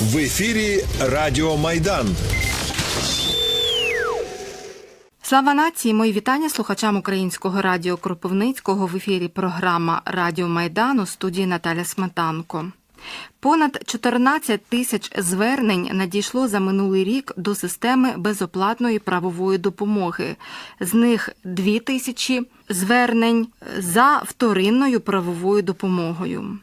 В ефірі Радіо Майдан. Слава нації! Мої вітання слухачам українського радіо Кропивницького в ефірі програма Радіо Майдану студії Наталя Сметанко. Понад 14 тисяч звернень надійшло за минулий рік до системи безоплатної правової допомоги. З них 2 тисячі звернень за вторинною правовою допомогою.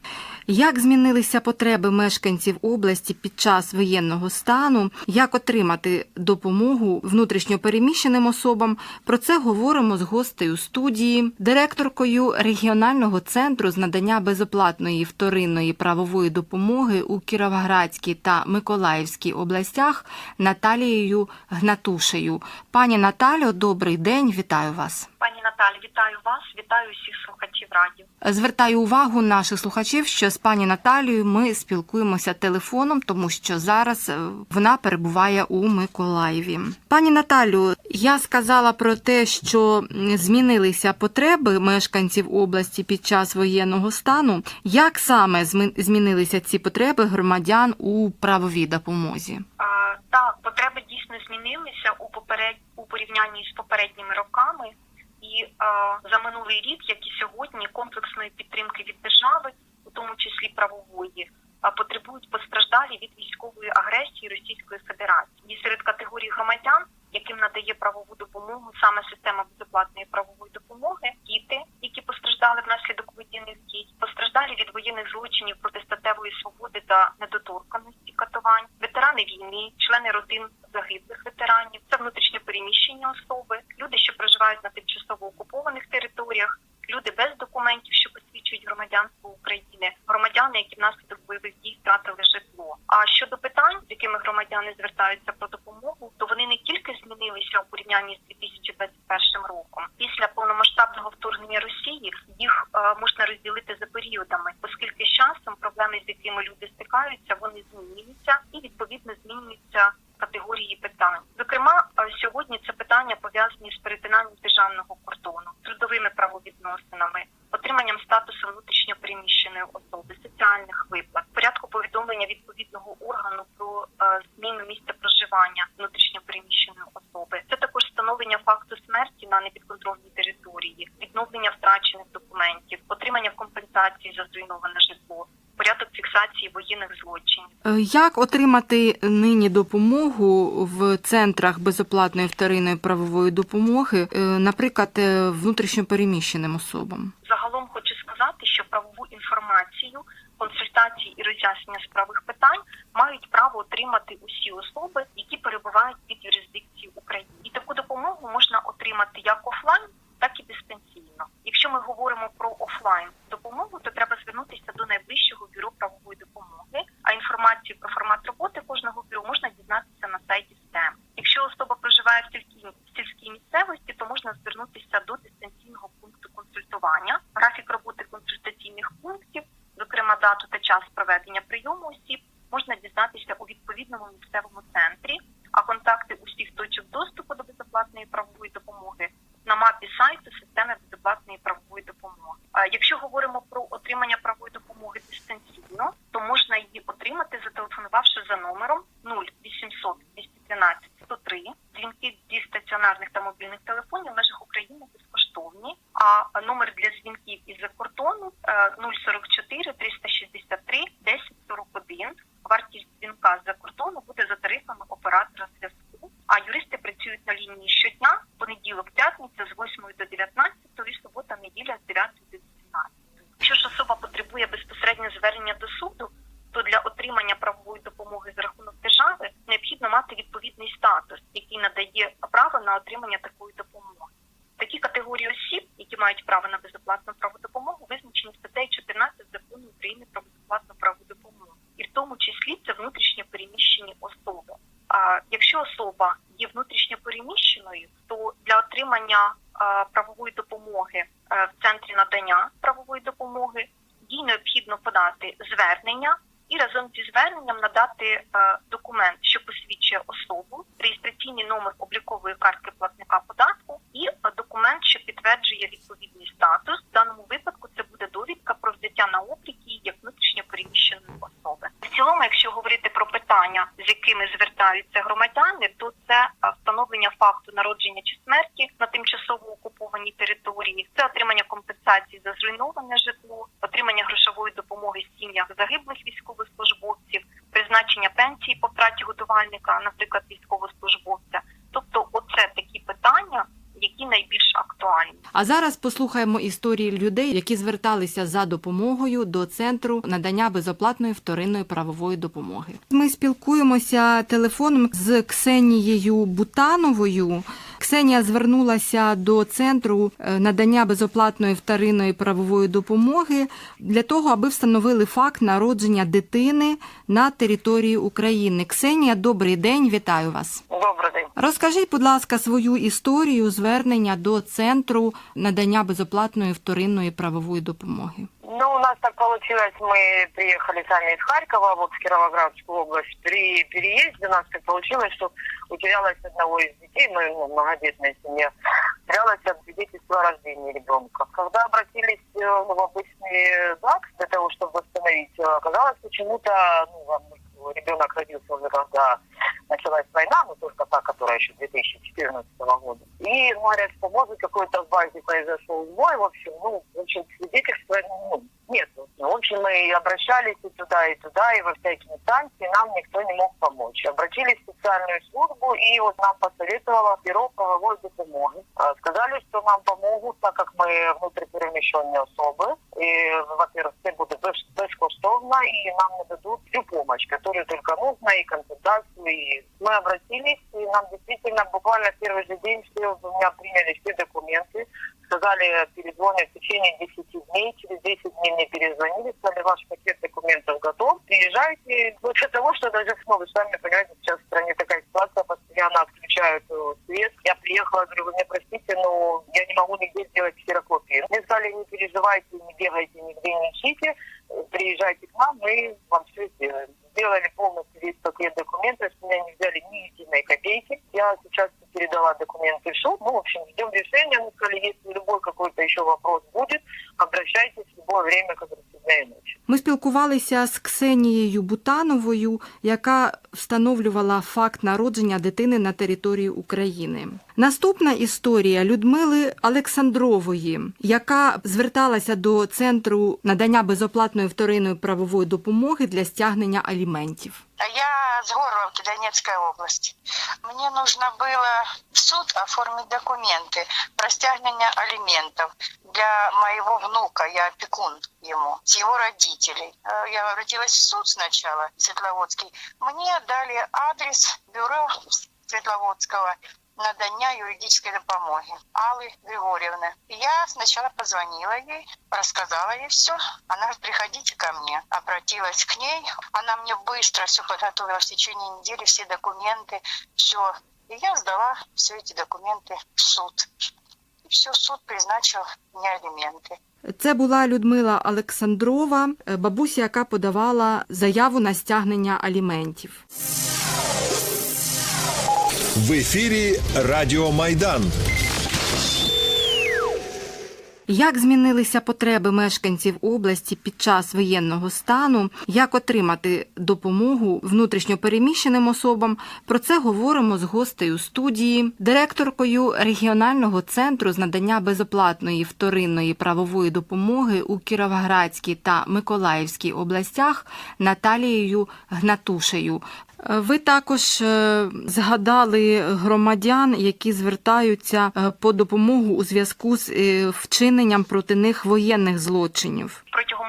Як змінилися потреби мешканців області під час воєнного стану, як отримати допомогу внутрішньопереміщеним особам? Про це говоримо з гостею студії, директоркою регіонального центру з надання безоплатної вторинної правової допомоги у Кіровоградській та Миколаївській областях Наталією Гнатушею. Пані Наталю, добрий день, вітаю вас. Пані Наталі, вітаю вас, вітаю усіх слухачів радіо. Звертаю увагу наших слухачів, що з пані Наталією ми спілкуємося телефоном, тому що зараз е, вона перебуває у Миколаєві. Пані Наталю, я сказала про те, що змінилися потреби мешканців області під час воєнного стану. Як саме змінилися ці потреби громадян у правовій допомозі? Дійсно змінилися у поперед у порівнянні з попередніми роками, і е, за минулий рік, як і сьогодні, комплексної підтримки від держави, у тому числі правової, а, потребують постраждалі від військової агресії Російської Федерації. І серед категорій громадян, яким надає правову допомогу саме система безоплатної правової допомоги, діти, які постраждали внаслідок воєнних дій, постраждалі від воєнних злочинів проти статевої свободи та недоторканості катувань, ветерани війни, члени родин загиблих ветеранів, це внутрішньо переміщені особи, люди, що проживають на тимчасово окупованих територіях, люди без документів, що посвідчують громадянство України, громадяни, які внаслідок бойових дій втратили житло. А щодо питань, з якими громадяни звертаються про допомогу, то вони не тільки змінилися у порівнянні з 2021 роком. Після повномасштабного вторгнення Росії їх е, можна розділити за періодами, оскільки з часом проблеми, з якими люди стикаються, вони змінюються і відповідно змінюються категорії питань. Зокрема, е, сьогодні це питання пов'язані з перетинанням державного кордону, трудовими правовідносинами, отриманням статусу внутрішньопереміщеної особи, соціальних виплат, порядку повідомлення відповідного органу про е, зміну місця проживання внутрішньопереміщеної особи. Це також встановлення факту смерті на непідконтрольній території, відновлення втрачених документів, отримання компенсації за зруйноване житло, порядок фіксації воєнних злочинів. Е, Як отримати нині допомогу в центрах безоплатної вторинної правової допомоги, е, наприклад, внутрішньопереміщеним особам? Загалом хочу сказати, що правову інформацію, консультації і роз'яснення з правових питань мають право отримати усі особи, які перебувають під юрисдикцією України. І таку допомогу можна отримати як офлайн, так і дистанційно. Якщо ми говоримо про офлайн допомогу, то треба звернутися до найближчого бюро правової допомоги. А інформацію про формат роботи кожного бюро можна дізнатися на сайті СТЕМ. Якщо особа проживає в сільській, сільській місцевості, то можна звернутися до дистанційного пункту консультування, графік роботи консультаційних пунктів, зокрема дату та час проведення прийому осіб, можна дізнатися у відповідному місцевому центрі, а контакти усіх точок доступу до безоплатної правової допомоги на мапі сайту системи безоплатної правової допомоги. Якщо говоримо про отримання правової допомоги дистанційно, то можна її отримати, зателефонувавши за номером 0800 212 103. Дзвінки зі стаціонарних та мобільних телефонів в межах України безкоштовні. А номер для дзвінків із-за кордону е, 044 363 1041. Вартість дзвінка з-за кордону буде за тарифами оператора зв'язку. А юристи працюють на лінії щодня, понеділок, п'ятниця з 8 до 19 і субота, неділя з 9 до 18. Якщо ж особа потребує безпосередньо звернення до суду, то для отримання правової допомоги за рахунок держави необхідно мати відповідний статус, який надає право на отримання такої допомоги. Такі категорії осіб, які мають право на безоплатну правову допомогу, визначені статтею 14 закону України про безоплатну правову допомогу, і в тому числі це внутрішньо переміщені особи. А якщо особа є внутрішньо переміщеною, то для отримання а, правової допомоги а, в центрі надання правової допомоги їй необхідно подати звернення і разом зі зверненням надати е, документ, що посвідчує особу, реєстраційний номер облікової картки платника податку і е, документ, що підтверджує відповідний статус. В даному випадку це буде довідка про взяття на облік її як внутрішньо переміщеної особи. В цілому, якщо говорити про питання. з якими звертаються громадяни, то це е, встановлення факту народження чи смерті на тимчасово окупованій території, це отримання компенсації за зруйноване житло, отримання грошової допомоги сім'ях загиблих військовослужбовців, призначення пенсії по втраті годувальника, наприклад, військовослужбовця. Тобто, оце такі питання, які найбільш актуальні. А зараз послухаємо історії людей, які зверталися за допомогою до центру надання безоплатної вторинної правової допомоги. Ми спілкуємося телефоном з Ксенією Бутановою. Ксенія звернулася до центру е, надання безоплатної вторинної правової допомоги для того, аби встановили факт народження дитини на території України. Ксенія, добрий день, вітаю вас. Добрий день. Розкажіть, будь ласка, свою історію звернення до центру надання безоплатної вторинної правової допомоги. Ну, у нас так получилось, мы приехали сами из Харькова, вот в Кировоградскую область. При переезде у нас так получилось, что утерялось одного из детей, мы ну, многодетная семья, утерялось от свидетельства о рождении ребенка. Когда обратились ну, в обычный ЗАГС для того, чтобы восстановить, э, оказалось почему-то, ну, ребенок родился уже когда началась война, но только та, которая еще 2014 года. И говорят, что может какой-то в базе произошел сбой, в общем, ну, в общем, свидетельства ну, нет. В общем, мы обращались и туда, и туда, и во всякие инстанции, нам никто не мог помочь. Обратились в специальную службу, и вот нам посоветовало бюро правовой допомоги. А, Сказали, что нам помогут, так как мы внутриперемещенные особы, и, во-первых, все будет без- бескоштовно, и нам нададут всю помощь, которую только нужно, и консультацию, и мы обратились, и нам действительно буквально первый же день все, у меня приняли все документы, сказали, перезвонят в течение 10 дней, через 10 дней мне перезвонили, сказали, ваш пакет документов готов, приезжайте. Вот для того, что даже, ну, вы сами понимаете, сейчас в стране такая ситуация, постоянно отключают э, свет. Я приехала, говорю, вы мне простите, но я не могу нигде сделать ксерокопии. Мне сказали, не переживайте, не бегайте, нигде не ищите, приезжайте к нам, мы вам все сделаем. Сделали полностью весь пакет документов, с меня не взяли ни единой копейки. Я сейчас передала документы в суд. Ну, в общем, ждем решения. Мы сказали, если любой какой-то еще вопрос будет, обращайтесь в любое время, как раз дня и ночи. Ми спілкувалися з Ксенією Бутановою, яка встановлювала факт народження дитини на території України. Наступна історія Людмили Олександрової, яка зверталася до центру надання безоплатної вторинної правової допомоги для стягнення аліментів. Я с Горловки, Донецкая область. Мне нужно было в суд оформить документы про стягнение алиментов для моего внука, я опекун ему, с его родителей. Э, Я обратилась в суд сначала, Светловодский. Мне дали адрес бюро Светловодского надання юридической допомоги Аллы Григорьевны. Я сначала позвонила ей, рассказала ей все. Она говорит, приходите ко мне. Обратилась к ней. Она мне быстро все подготовила в течение недели, все документы, все. И я сдала все эти документы в суд. И все, суд призначил мне алименты. Це була Людмила Олександрова, е, бабуся, яка подавала заяву на стягнення аліментів. В ефірі Радіо Майдан. Як змінилися потреби мешканців області під час воєнного стану? Як отримати допомогу внутрішньопереміщеним особам? Про це говоримо з гостею студії, директоркою регіонального центру з надання безоплатної вторинної правової допомоги у Кіровоградській та Миколаївській областях Наталією Гнатушею. Ви також е, згадали громадян, які звертаються е, по допомогу у зв'язку з е, вчиненням проти них воєнних злочинів. Протягом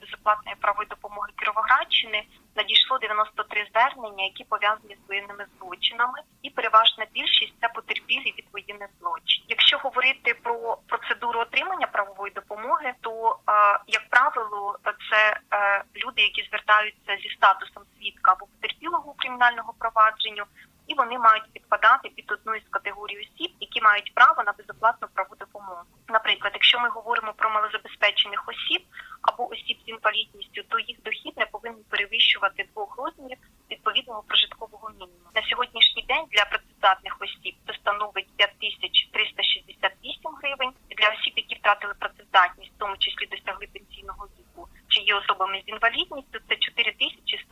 безоплатної правової допомоги Кіровоградщини надійшло 93 звернення, які пов'язані з воєнними злочинами, і переважна більшість це потерпілі від воєнних злочинів. Якщо говорити про процедуру отримання правової допомоги, то е, як правило це е, люди, які звертаються зі статусом свідка або потерпілого у кримінальному провадженню. І вони мають підпадати під одну із категорій осіб, які мають право на безоплатну правову допомогу. Наприклад, якщо ми говоримо про малозабезпечених осіб або осіб з інвалідністю, то їх дохід не повинен перевищувати двох розмірів відповідного прожиткового мінімуму. На сьогоднішній день для працездатних осіб це становить 5368 гривень. Для осіб, які втратили працездатність, в тому числі досягли пенсійного віку, чи є особами з інвалідністю, це 4186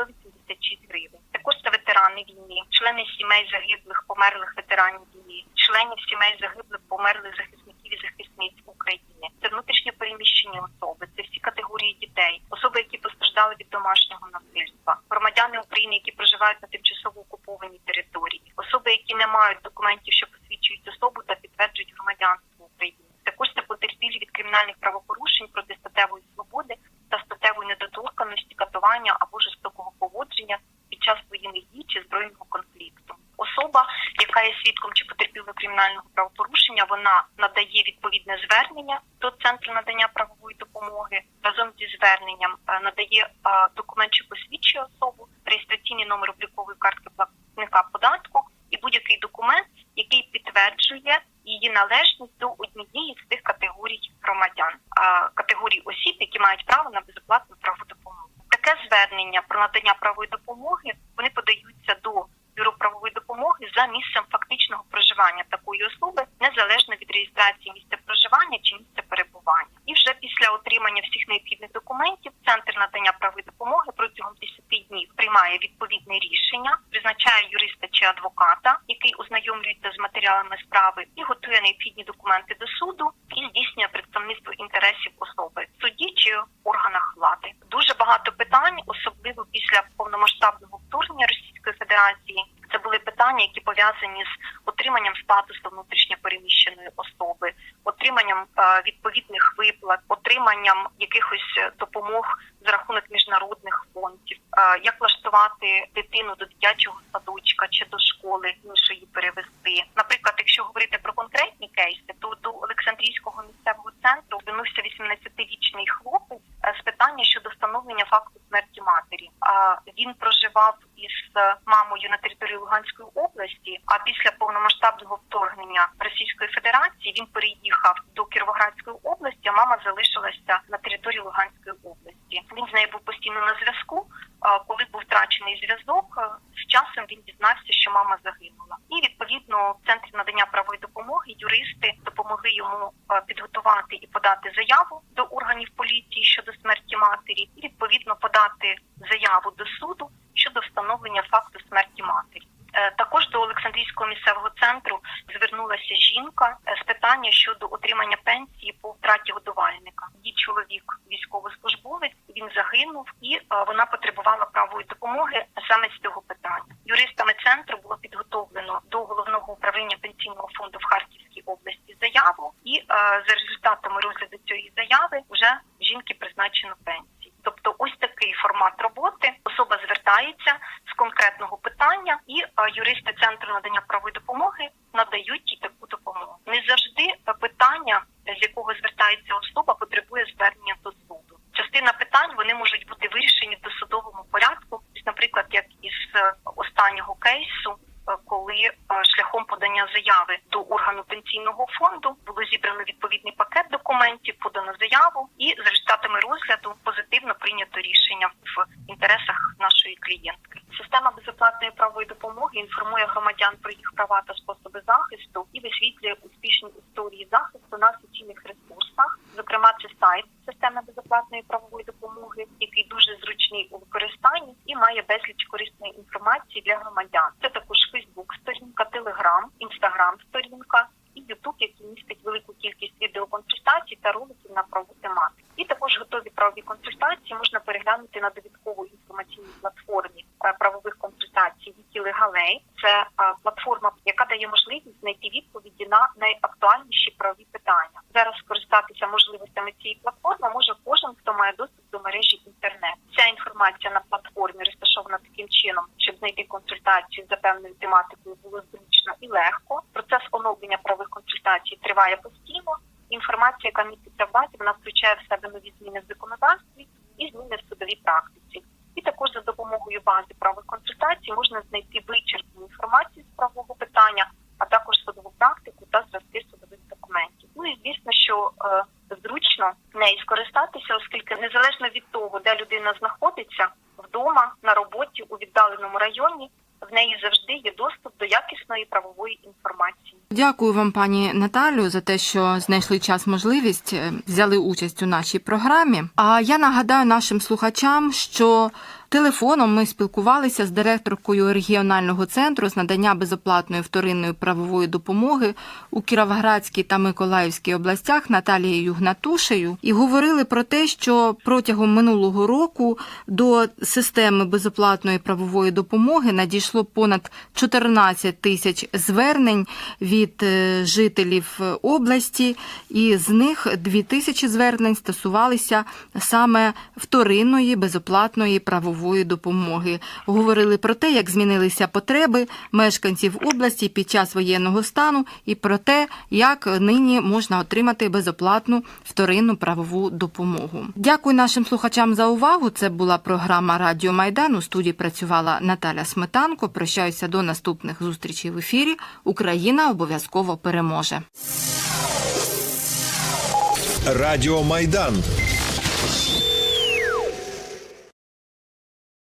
36 гривень. Також це ветерани війни, члени сімей загиблих, померлих ветеранів війни, членів сімей загиблих, померлих захисників і захисниць України. Це внутрішньо переміщені особи, це всі категорії дітей, особи, які постраждали від домашнього насильства, громадяни України, які проживають на тимчасово окупованій території, особи, які не мають документів, що посвідчують особу та підтверджують громадянство України. Також це потерпілі від кримінальних правопорушень проти статевої свободи та статевої недоторканості, катування або жорстокого поводження під час воєнних дій чи збройного конфлікту. Особа, яка є свідком чи потерпілою кримінального правопорушення, вона надає відповідне звернення до центру надання правової допомоги. Разом зі зверненням е, надає е, документ, що посвідчує особу, реєстраційний номер облікової картки платника податку і будь-який документ, який підтверджує її належність до однієї з тих категорій громадян, категорій осіб, які мають право на безоплатну правову допомогу. Таке звернення про надання правової допомоги вони подаються до допомоги за місцем фактичного проживання такої особи, незалежно від реєстрації місця проживання чи місця перебування. І вже після отримання всіх необхідних документів центр надання правової допомоги протягом 10 днів приймає відповідне рішення, призначає юриста чи адвоката, який ознайомлюється з матеріалами справи і готує необхідні документи до суду і здійснює представництво інтересів особи в суді чи органах влади. Дуже багато питань, особливо після повномасштабного вторгнення Російської Федерації. Питання, які пов'язані з отриманням статусу внутрішньопереміщеної особи, отриманням е, відповідних виплат, отриманням якихось е, допомог за рахунок міжнародних фондів, е, як влаштувати дитину до дитячого садочка чи до школи, іншої перевести. Наприклад, якщо говорити про конкретні кейси, то до Олександрійського місцевого центру звернувся 18-річний хлопець е, з питання щодо встановлення факту смерті матері. А він проживав із е, мамою на території Луганської області. А після повномасштабного вторгнення Російської Федерації він переїхав до Кіровоградської області. а Мама залишилася на території Луганської області. Він з нею був постійно на зв'язку. Коли був втрачений зв'язок, е, з часом він дізнався, що мама загинула. І відповідно в центрі надання правової допомоги юристи допомогли йому е, підготувати і подати заяву до органів поліції щодо смерті матері, і відповідно подати заяву до суду щодо встановлення факту смерті матері. Е, Також до Олександрійського місцевого центру звернулася жінка з питання щодо отримання пенсії по втраті годувальника. Її чоловік військовослужбовець, він загинув, і е, вона потребувала правої допомоги саме з цього питання. Юристами центру було підготовлено до головного управління пенсійного фонду в Харківській області заяву, і е, за результатами розгляду цієї заяви вже жінки призначено пенсії. Тобто, ось такий роботи. Особа звертається з конкретного питання, і е, юристи центру надання правової допомоги надають їй таку допомогу. Не завжди питання, з якого звертається особа, потребує звернення до суду. Частина питань вони можуть бути вирішені в досудовому порядку, наприклад, як із е, останнього кейсу. е, Коли шляхом подання заяви до органу пенсійного фонду було зібрано відповідний пакет документів, подано заяву, і за результатами розгляду позитивно прийнято рішення в інтересах нашої клієнтки. Система безоплатної правової допомоги інформує громадян про їх права та способи захисту і висвітлює успішні історії захисту на офіційних ресурсах. Зокрема, це сайт системи безоплатної правової допомоги, який дуже зручний у використанні і має безліч корисної інформації для громадян. Це також Фейсбук, сторінка, Телеграм, Інстаграм, сторінка і Ютуб, який містить велику кількість відеоконсультацій та роликів на правову тематику. І також готові правові консультації можна переглянути на довідковій Це платформа, яка дає можливість знайти відповіді на найактуальніші правові питання. Зараз скористатися можливостями цієї платформи може кожен, хто має доступ до мережі інтернет. Ця інформація на платформі розташована таким чином, щоб знайти консультацію за певною тематикою було зручно і легко. Процес оновлення правових консультацій триває постійно. Інформація, яка міститься в базі, вона включає в себе нові зміни в законодавстві і зміни в судовій практиці. І також за допомогою бази правових консультацій можна знайти вичерпну інформацію з правового питання, а також судову практику та зразки судових документів. Ну і звісно, що е, зручно нею скористатися, оскільки незалежно від того, де людина знаходиться, вдома, на роботі, у віддаленому районі, в неї завжди є доступ до якісної правової інформації. Дякую вам, пані Наталю, за те, що знайшли час можливість, е, взяли участь у нашій програмі. А я нагадаю нашим слухачам, що Телефоном ми спілкувалися з директоркою регіонального центру з надання безоплатної вторинної правової допомоги у Кіровоградській та Миколаївській областях Наталією Гнатушею і говорили про те, що протягом минулого року до системи безоплатної правової допомоги надійшло понад 14 тисяч звернень від е, жителів області, і з них 2 тисячі звернень стосувалися саме вторинної безоплатної правової допомоги. Говорили про те, як змінилися потреби мешканців області під час воєнного стану, і про те, як нині можна отримати безоплатну вторинну правову допомогу. Дякую нашим слухачам за увагу. Це була програма Радіо Майдан. У студії працювала Наталя Сметанко. Прощаюся до наступних зустрічей в ефірі. Україна обов'язково переможе. Радіо Майдан